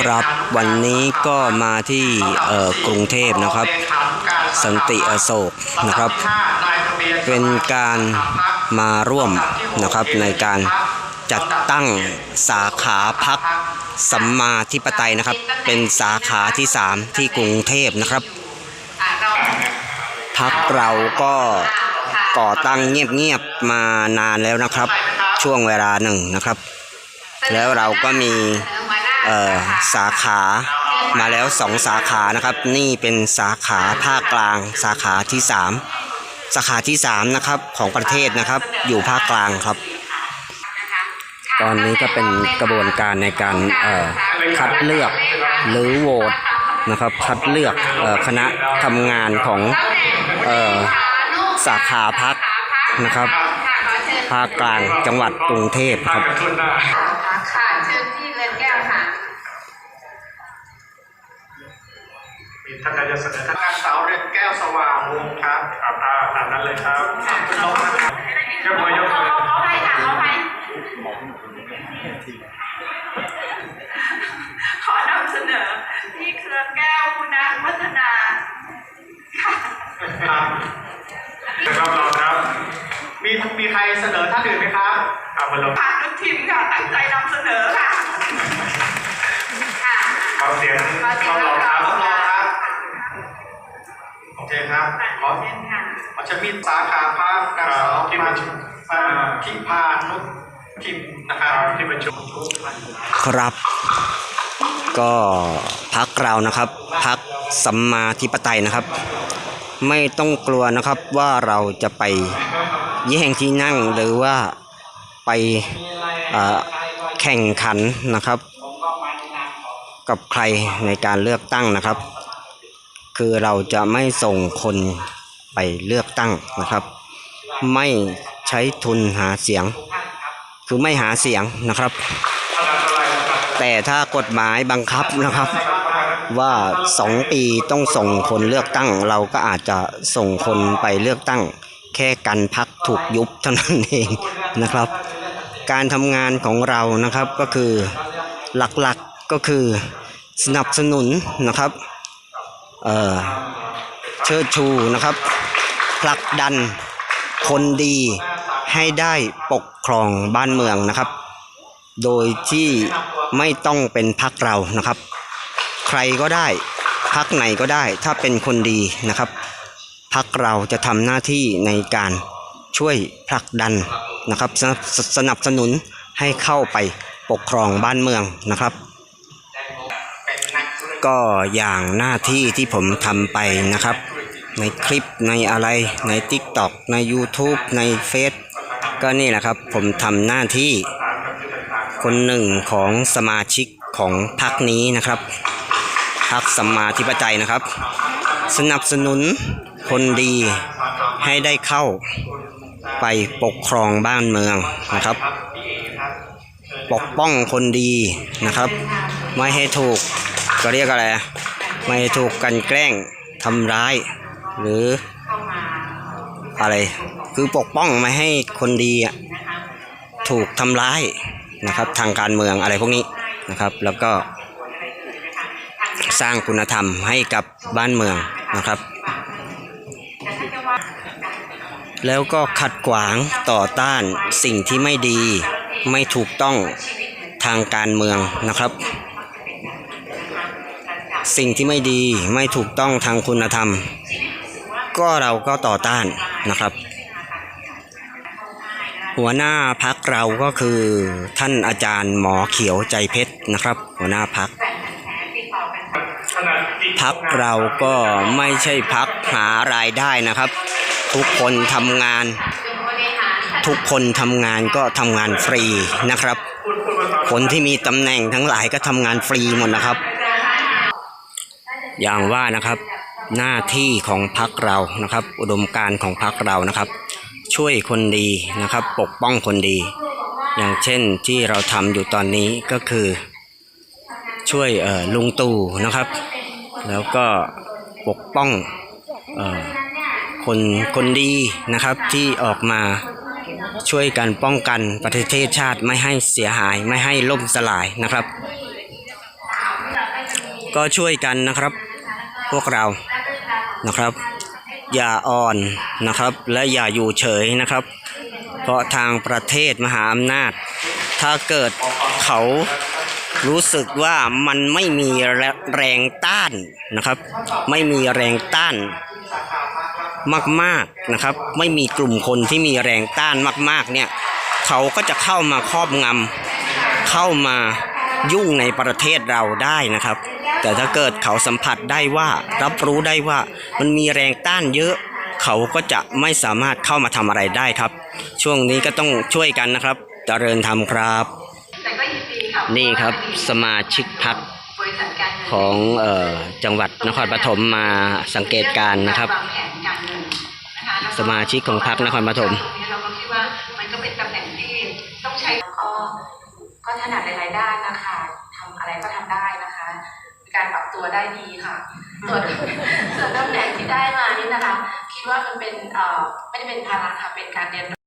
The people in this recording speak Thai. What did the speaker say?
ครับวันนี้ก็มาที่กรุงเทพนะครับ สันติอโศกนะครับ เป็นการมาร่วมนะครับในการจัดตั้งสาขาพักสัมมาธิปไตยนะครับ เป็นสาขาที่ 3 ที่กรุงเทพนะครับ พักเราก็ก่อตั้งเงียบๆมานานแล้วนะครับ ช่วงเวลาหนึ่งนะครับ แล้วเราก็มี สาขามาแล้วสองสาขานะครับ นี่เป็นสาขาภาคกลาง สาขาที่สามสาขาที่สามนะครับของประเทศนะครับ อยู่ภาคกลางครับ ตอนนี้ก็เป็นกระบวนการในการคัดเลือกหรือโหวตนะครับ คัดเลือกคณะทำงานของออสาขาพักนะครับภาคกลางจังหวัดกรุงเทพครับค่ะเชิญพี่เรือนแก้ ท่านใดจะเสนอท่านนางสาวเรือนแก้วสว่างวงศ์ครับครับอ่าตามนั้นเลยครับยกมือยกมือเอาไปค่ะเอาไปขอนำเสนอพี่เครือแก้วคุณาวัฒนาครับครับรองครับ มีมีใครเสนอท่านอื่นไหมครับเอามาลงผ่านทุกทีมค่ะตั้งใจนำเสนอค่ะค่ะขอเสียงขอเสียงรองครับรับรองครับโอเค ครับขอเชิญค่ะขอเชิญมีสาขาพาร์นางสาวที่ประชุมมาทิพานุชทิมนะคครัรับบที่ประชุมครับ ก็พักเรานะครับพักสัมมาธิปไตยนะครับ ไม่ต้องกลัวนะครับว่าเราจะไปแย่งที่นั่งหรือว่าไปเอ่อแข่งขันนะครับ กับใครในการเลือกตั้งนะครับ คือเราจะไม่ส่งคน ไปเลือกตั้งนะครับ ไม่ใช้ทุนหาเสียง คือไม่หาเสียงนะครับ แต่ถ้ากฎหมายบังคับนะครับ ว่าสองปีต้องส่งคนเลือกตั้ง เราก็อาจจะส่งคนไปเลือกตั้ง แค่กันพักถูกยุบเท่านั้นเองนะครับ การทำงานของเรานะครับก็คือหลักๆก็คือสนับสนุนนะครับ เชิดชูนะครับผลักดันคนดีให้ได้ปกครองบ้านเมืองนะครับ โดยที่ไม่ต้องเป็นพักเรานะครับ ใครก็ได้พักไหนก็ได้ ถ้าเป็นคนดีนะครับพักเราจะทำหน้าที่ในการช่วยผลักดันนะครับสนับสนับสนุนให้เข้าไปปกครองบ้านเมืองนะครับ ก็อย่างหน้าที่ที่ผมทำไปนะครับ ในคลิปในอะไรใน TikTok ใน YouTube ในเฟซก็นี่แหละครับผมทำหน้าที่คนหนึ่งของสมาชิกของพรรคนี้นะครับพรรคสัมมาธิปไตยนะครับ สนับสนุนคนดีให้ได้เข้าไปปกครองบ้านเมืองนะครับ ปกป้องคนดีนะครับ ไม่ให้ถูกก็เรียกอะไร ไม่ให้ถูกกันแกล้งทำร้าย หรืออะไรคือปกป้องไม่ให้คนดีถูกทำร้ายนะครับ ทางการเมืองอะไรพวกนี้นะครับ แล้วก็สร้างคุณธรรมให้กับบ้านเมืองนะครับ แล้วก็ขัดขวางต่อต้านสิ่งที่ไม่ดีไม่ถูกต้องทางการเมืองนะครับ สิ่งที่ไม่ดีไม่ถูกต้องทางคุณธรรม ก็เราก็ต่อต้านนะครับ หัวหน้าพักเราก็คือท่านอาจารย์หมอเขียวใจเพชรนะครับ หัวหน้าพักพักเราก็ไม่ใช่พักหารายได้นะครับ ทุกคนทำงาน ทุกคนทำงานก็ทำงานฟรีนะครับ คนที่มีตำแหน่งทั้งหลายก็ทำงานฟรีหมดนะครับ อย่างว่านะครับ หน้าที่ของพักเรานะครับ อุดมการของพักเรานะครับ ช่วยคนดีนะครับ ปกป้องคนดี อย่างเช่นที่เราทำอยู่ตอนนี้ก็คือ ช่วยลุงตู่นะครับ แล้วก็ปกป้องออคนคนดีนะครับที่ออกมาช่วยกันป้องกันประเทศชาติไม่ให้เสียหายไม่ให้ล่มสลายนะครับ ก็ช่วยกันนะครับ พวกเรา นะครับ อย่าอ่อนนะครับ และอย่าอยู่เฉยนะครับ เพราะทางประเทศมหาอำนาจ ถ้าเกิดเขารู้สึกว่ามันไม่มีแรงต้านนะครับ ไม่มีแรงต้านมากๆนะครับ ไม่มีกลุ่มคนที่มีแรงต้านมาก ๆ เนี่ย เขาก็จะเข้ามาครอบงำเข้ามายุ่งในประเทศเราได้นะครับ แต่ถ้าเกิดเขาสัมผัสได้ว่ารับรู้ได้ว่ามันมีแรงต้านเยอะ เขาก็จะไม่สามารถเข้ามาทำอะไรได้ครับ ช่วงนี้ก็ต้องช่วยกันนะครับเจริญธรรมครับแต่ก็ยินดีค่ะนี่ครับสมาชิกพักบริษัทการเงินของเอ่อจังหวัดนครปฐมมาสังเกตการณ์นะครับวางแผนการเงินนะคะแล้วก็สมาชิกของพรรคนครปฐมตรงนี้เราก็คิดว่ามันก็เป็นตำแหน่งที่ต้องใช้ก็ก็ถนัดหลายๆด้านนะคะ ทำอะไรก็ทำได้นะคะการปรับตัวได้ดีค่ะ ส่วนส่วนตำแหน่งที่ได้มานี่นะคะ คิดว่ามันเป็นเอ่อไม่ได้เป็นภาระค่ะเป็นการเรียนรู้